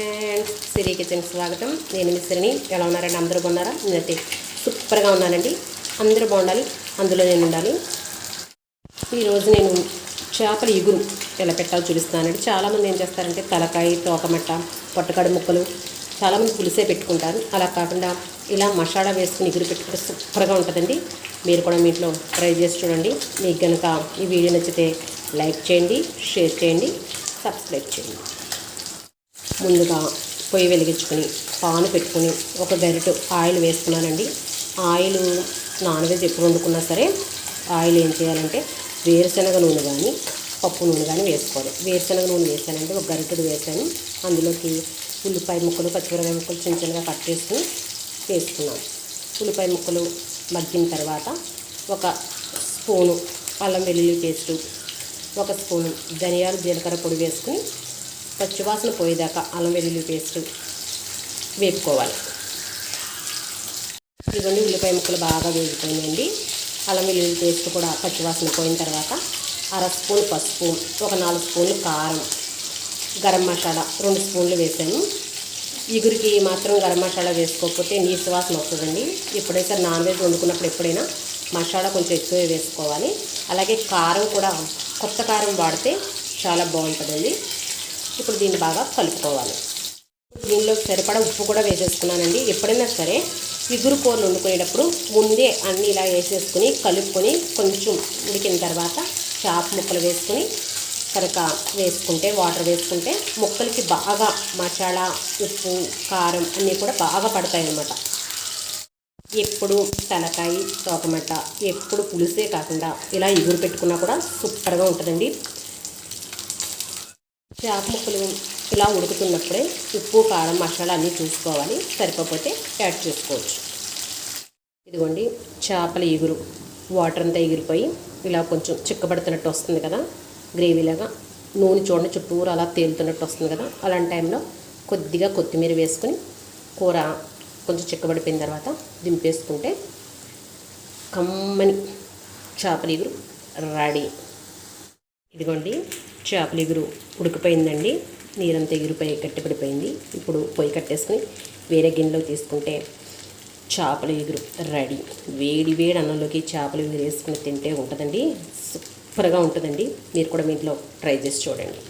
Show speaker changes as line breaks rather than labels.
friends సిరి kitchen స్వాగతం నేను మిశ్రిని ఎలా ఉన్నారండి అందరూ బాగున్నారా నేనైతే సూపర్గా ఉన్నానండి అందరూ బాగుండాలి అందులో నేను ఉండాలి ఈరోజు నేను చేపల ఇగురు ఎలా పెట్టాలో చూపిస్తానండి చాలామంది ఏం చేస్తారంటే తలకాయ తోకమట్ట పొట్టకాడు ముక్కలు చాలామంది పులిసే పెట్టుకుంటారు అలా కాకుండా ఇలా మసాలా వేసుకుని ఇగురు పెట్టుకుంటే సూపర్గా ఉంటుందండి మీరు కూడా మీ ఇంట్లో ట్రై చేసి చూడండి మీకు కనుక ఈ వీడియో నచ్చితే లైక్ చేయండి షేర్ చేయండి సబ్స్క్రైబ్ చేయండి ముందుగా పొయ్యి వెలిగించుకుని పాను పెట్టుకుని ఒక గరిటె ఆయిల్ వేసుకున్నానండి ఆయిల్ నాన్ వెజ్ ఎప్పుడు వండుకున్నా సరే ఆయిల్ ఏం చేయాలంటే వేరుశనగ నూనె కానీ పప్పు నూనె కానీ వేసుకోవాలి వేరుశనగ నూనె వేసానంటే ఒక గరిటెడు వేసాను అందులోకి ఉల్లిపాయ ముక్కలు పచ్చిమిరపాయ ముక్కలు చిన్న చిన్నగా కట్ చేసుకుని వేసుకున్నాను ఉల్లిపాయ ముక్కలు మగ్గిన తర్వాత ఒక స్పూను అల్లం వెల్లుల్లి పేస్టు ఒక స్పూను ధనియాలు జీలకర్ర పొడి వేసుకుని పచ్చివాసన పోయేదాకా అల్లం వెల్లుల్లి పేస్ట్ వేపుకోవాలి ఇవన్నీ ఉల్లిపాయ ముక్కలు బాగా వేగిపోయినాయండి అల్లం వెల్లుల్లి పేస్ట్ కూడా పచ్చివాసన పోయిన తర్వాత అర స్పూన్ పసుపు ఒక నాలుగు స్పూన్లు కారం గరం మసాలా రెండు స్పూన్లు వేసాను ఇగురికి మాత్రం గరం మసాలా వేసుకోకపోతే నీసు వాసన వస్తుందండి ఎప్పుడైతే నాన్ వెజ్ వండుకున్నప్పుడు ఎప్పుడైనా మసాలా కొంచెం ఎక్కువ వేసుకోవాలి అలాగే కారం కూడా కొత్త కారం వాడితే చాలా బాగుంటుందండి ఇప్పుడు దీన్ని బాగా కలుపుకోవాలి దీనిలో సరిపడా ఉప్పు కూడా వేసేసుకున్నానండి ఎప్పుడైనా సరే ఇగురు కూరలు వండుకునేటప్పుడు ముందే అన్నీ ఇలా వేసేసుకుని కలుపుకొని కొంచెం ఉడికిన తర్వాత చేప ముక్కలు వేసుకుని కనుక వేసుకుంటే వాటర్ వేసుకుంటే ముక్కలకి బాగా మసాలా ఉప్పు కారం అన్నీ కూడా బాగా పడతాయి అన్నమాట ఎప్పుడు తలకాయ తోకమట ఎప్పుడు పులిసే కాకుండా ఇలా ఇగురు పెట్టుకున్నా కూడా సూపర్గా ఉంటుందండి చేప ముక్కలు ఇలా ఉడుకుతున్నప్పుడే ఉప్పు కారం మసాలా అన్నీ చూసుకోవాలి సరిపోతే యాడ్ చేసుకోవచ్చు ఇదిగోండి చేపల ఎగురు వాటర్ అంతా ఎగిరిపోయి ఇలా కొంచెం చిక్కబడుతున్నట్టు వస్తుంది కదా గ్రేవీలాగా నూనె చూడండి చుట్టూరు అలా తేలుతున్నట్టు వస్తుంది కదా అలాంటి టైంలో కొద్దిగా కొత్తిమీర వేసుకుని కూర కొంచెం చిక్కబడిపోయిన తర్వాత దింపేసుకుంటే కమ్మని చేపల ఎగురు రెడీ ఇదిగోండి చేపలు ఎగురు ఉడికిపోయిందండి నీరంతా ఎగిరిపోయి కట్టిపడిపోయింది ఇప్పుడు పొయ్యి కట్టేసుకుని వేరే గిన్నెలో తీసుకుంటే చేపలు ఎగురు రెడీ వేడి వేడి అన్నంలోకి చేపలు ఎగురు వేసుకుని తింటే ఉంటుందండి సూపర్గా ఉంటుందండి మీరు కూడా మీ ఇంట్లో ట్రై చేసి చూడండి